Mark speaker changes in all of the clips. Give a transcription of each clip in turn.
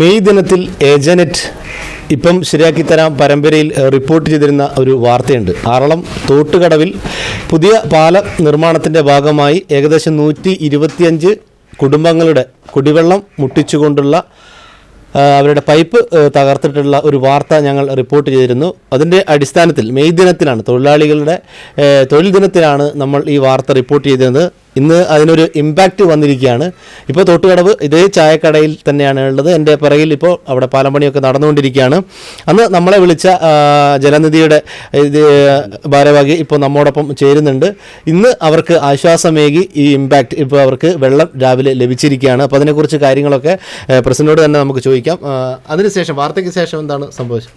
Speaker 1: May ദിനത്തിൽ ഏജനറ്റ് ഇപ്പം ശരിയാക്കി തരാം പരമ്പരയിൽ റിപ്പോർട്ട് ചെയ്തിരുന്ന ഒരു വാർത്തയുണ്ട്. ആറളം തോട്ടുകടവിൽ പുതിയ പാലം നിർമ്മാണത്തിന്റെ ഭാഗമായി ഏകദേശം നൂറ്റി ഇരുപത്തിയഞ്ച് കുടുംബങ്ങളുടെ കുടിവെള്ളം മുട്ടിച്ചുകൊണ്ടുള്ള അവരുടെ പൈപ്പ് തകർത്തിട്ടുള്ള ഒരു വാർത്ത ഞങ്ങൾ റിപ്പോർട്ട് ചെയ്തിരുന്നു. അതിന്റെ അടിസ്ഥാനത്തിൽ മെയ് ദിനത്തിലാണ് തൊഴിലാളികളുടെ തൊഴിൽ ദിനത്തിലാണ് നമ്മൾ ഈ വാർത്ത റിപ്പോർട്ട് ചെയ്തിരുന്നത്. ഇന്ന് അതിനൊരു ഇമ്പാക്റ്റ് വന്നിരിക്കുകയാണ്. ഇപ്പോൾ തൊട്ടുകടവ് ഇതേ ചായക്കടയിൽ തന്നെയാണ് ഉള്ളത്. എന്റെ പിറകിൽ ഇപ്പോൾ അവിടെ പാലമ്പണിയൊക്കെ നടന്നുകൊണ്ടിരിക്കുകയാണ്. അന്ന് നമ്മളെ വിളിച്ച ജലനിധിയുടെ ഇത് ഭാരവാഹി ഇപ്പോൾ നമ്മോടൊപ്പം ചേരുന്നുണ്ട്. ഇന്ന് അവർക്ക് ആശ്വാസമേകി ഈ ഇമ്പാക്റ്റ് ഇപ്പോൾ അവർക്ക് വെള്ളം രാവിലെ ലഭിച്ചിരിക്കുകയാണ്. അപ്പോൾ അതിനെക്കുറിച്ച് കാര്യങ്ങളൊക്കെ പ്രസിഡന്റിനോട് തന്നെ നമുക്ക് ചോദിക്കാം. അതിനുശേഷം വാർത്തയ്ക്ക് ശേഷം എന്താണ് സംഭവിച്ചത്?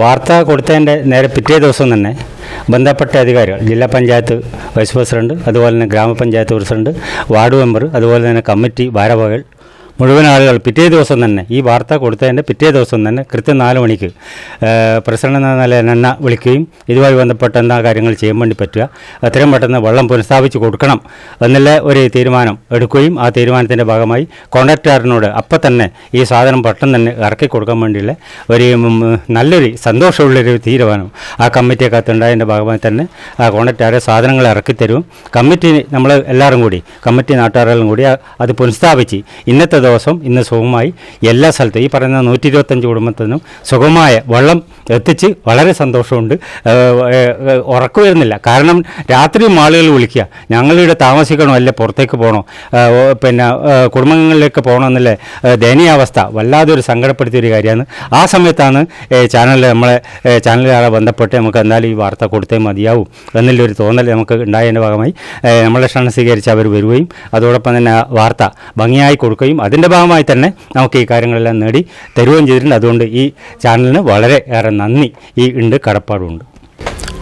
Speaker 2: വാർത്ത കൊടുത്തതിന്റെ നേരെ പിറ്റേ ദിവസം തന്നെ ബന്ധപ്പെട്ട അധികാരികൾ ജില്ലാ പഞ്ചായത്ത് വൈസ് പ്രസിഡന്റ് അതുപോലെ തന്നെ ഗ്രാമപഞ്ചായത്ത് പ്രസിഡന്റ് വാർഡ് മെമ്പർ അതുപോലെ തന്നെ കമ്മിറ്റി ഭാരവാഹികൾ മുഴുവൻ ആളുകൾ പിറ്റേ ദിവസം തന്നെ ഈ വാർത്ത കൊടുത്തതിന്റെ പിറ്റേ ദിവസം തന്നെ കൃത്യം നാല് മണിക്ക് പ്രസിഡന്റ് എന്ന നിലയിൽ എന്നെ വിളിക്കുകയും ഇതുമായി ബന്ധപ്പെട്ട എന്താ കാര്യങ്ങൾ ചെയ്യാൻ വേണ്ടി പറ്റുക എത്രയും പെട്ടെന്ന് വെള്ളം പുനഃസ്ഥാപിച്ച് കൊടുക്കണം എന്നുള്ള ഒരു തീരുമാനം എടുക്കുകയും ആ തീരുമാനത്തിന്റെ ഭാഗമായി കോൺട്രാക്ടറിനോട് അപ്പം തന്നെ ഈ സാധനം പെട്ടെന്ന് തന്നെ ഇറക്കി കൊടുക്കാൻ വേണ്ടിയുള്ള ഒരു നല്ലൊരു സന്തോഷമുള്ളൊരു തീരുമാനം ആ കമ്മിറ്റിയൊക്കെ ഉണ്ടായതിന്റെ ഭാഗമായി തന്നെ ആ കോൺട്രാക്ടറെ സാധനങ്ങൾ ഇറക്കി തരും. കമ്മിറ്റി നമ്മൾ എല്ലാവരും കൂടി കമ്മിറ്റി നാട്ടുകാരെല്ലാം കൂടി അത് പുനഃസ്ഥാപിച്ച് ഇന്നത്തെ ദിവസം ഇന്ന് സുഖമായി. എല്ലാ സ്ഥലത്തും ഈ പറയുന്ന നൂറ്റി ഇരുപത്തഞ്ച് കുടുംബത്തിനും സുഖമായ വെള്ളം എത്തിച്ച് വളരെ സന്തോഷമുണ്ട്. ഏഹ്, വരുന്നില്ല. കാരണം രാത്രി ആളുകൾ വിളിക്കുക. ഞങ്ങളിവിടെ താമസിക്കണോ അല്ലെ പുറത്തേക്ക് പോകണോ പിന്നെ കുടുംബങ്ങളിലേക്ക് പോകണോ എന്നല്ലേ ദയനീയാവസ്ഥ വല്ലാതെ ഒരു സങ്കടപ്പെടുത്തിയൊരു കാര്യമാണ്. ആ സമയത്താണ് ചാനലിൽ നമ്മളെ ചാനലുകാരെ ബന്ധപ്പെട്ട് നമുക്ക് എന്തായാലും ഈ വാർത്ത കൊടുത്തേ മതിയാവും എന്നുള്ളൊരു തോന്നൽ നമുക്ക് ഉണ്ടായതിന്റെ ഭാഗമായി. നമ്മളെ ക്ഷണം സ്വീകരിച്ച് അവർ വരികയും അതോടൊപ്പം തന്നെ വാർത്ത ഭംഗിയായി കൊടുക്കുകയും അതിന്റെ ഭാഗമായി തന്നെ നമുക്ക് ഈ കാര്യങ്ങളെല്ലാം നേടി തരുകയും ചെയ്തിട്ടുണ്ട്. അതുകൊണ്ട് ഈ ചാനലിന് വളരെ ഏറെ നന്ദി. ഈ ഉണ്ട് കടപ്പാടുണ്ട്.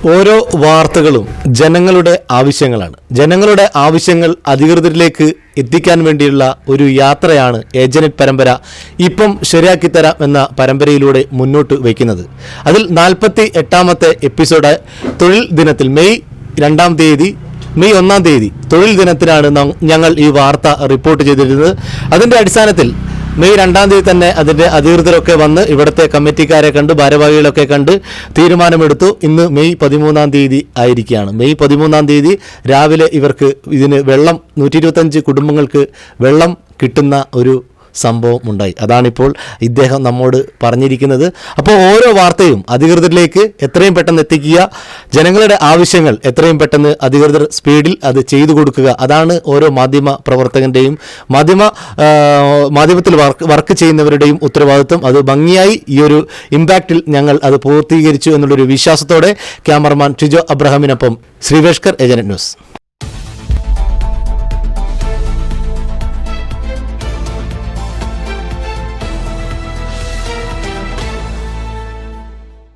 Speaker 1: ഓരോ വാർത്തകളും ജനങ്ങളുടെ ആവശ്യങ്ങളാണ്. ജനങ്ങളുടെ ആവശ്യങ്ങൾ അധികൃതരിലേക്ക് എത്തിക്കാൻ വേണ്ടിയുള്ള ഒരു യാത്രയാണ് ഏജനറ്റ് പരമ്പര. ഇപ്പം ശരിയാക്കി തരാം എന്ന പരമ്പരയിലൂടെ മുന്നോട്ട് വയ്ക്കുന്നത്. അതിൽ നാൽപ്പത്തി എട്ടാമത്തെ എപ്പിസോഡ് തൊഴിൽ ദിനത്തിൽ മെയ് രണ്ടാം തീയതി മെയ് ഒന്നാം തീയതി തൊഴിൽ ദിനത്തിലാണ് ഞങ്ങൾ ഈ വാർത്ത റിപ്പോർട്ട് ചെയ്തിരുന്നത്. അതിന്റെ അടിസ്ഥാനത്തിൽ മെയ് രണ്ടാം തീയതി തന്നെ അതിന്റെ അധികൃതരൊക്കെ വന്ന് ഇവിടുത്തെ കമ്മിറ്റിക്കാരെ കണ്ട് ഭാരവാഹികളൊക്കെ കണ്ട് തീരുമാനമെടുത്തു. ഇന്ന് മെയ് പതിമൂന്നാം തീയതി ആയിരിക്കുകയാണ്. മെയ് പതിമൂന്നാം തീയതി രാവിലെ ഇവർക്ക് ഇതിന് വെള്ളം നൂറ്റി കുടുംബങ്ങൾക്ക് വെള്ളം കിട്ടുന്ന ഒരു സംഭവം ഉണ്ടായി അതാണിപ്പോൾ ഇദ്ദേഹം നമ്മോട് പറഞ്ഞിരിക്കുന്നത്. അപ്പോൾ ഓരോ വാർത്തയും അധികൃതരിലേക്ക് എത്രയും പെട്ടെന്ന് എത്തിക്കുക ജനങ്ങളുടെ ആവശ്യങ്ങൾ എത്രയും പെട്ടെന്ന് അധികൃതർ സ്പീഡിൽ അത് ചെയ്തു കൊടുക്കുക. അതാണ് ഓരോ മാധ്യമ പ്രവർത്തകന്റെയും മാധ്യമ മാധ്യമത്തിൽ വർക്ക് വർക്ക് ചെയ്യുന്നവരുടെയും ഉത്തരവാദിത്വം. അത് ഭംഗിയായി ഈ ഒരു ഇമ്പാക്റ്റിൽ ഞങ്ങൾ അത് പൂർത്തീകരിച്ചു എന്നുള്ളൊരു വിശ്വാസത്തോടെ ക്യാമറമാൻ ടിജോ അബ്രഹാമിനൊപ്പം ശ്രീവേഷ്കർ ഏജന്റ് ന്യൂസ്.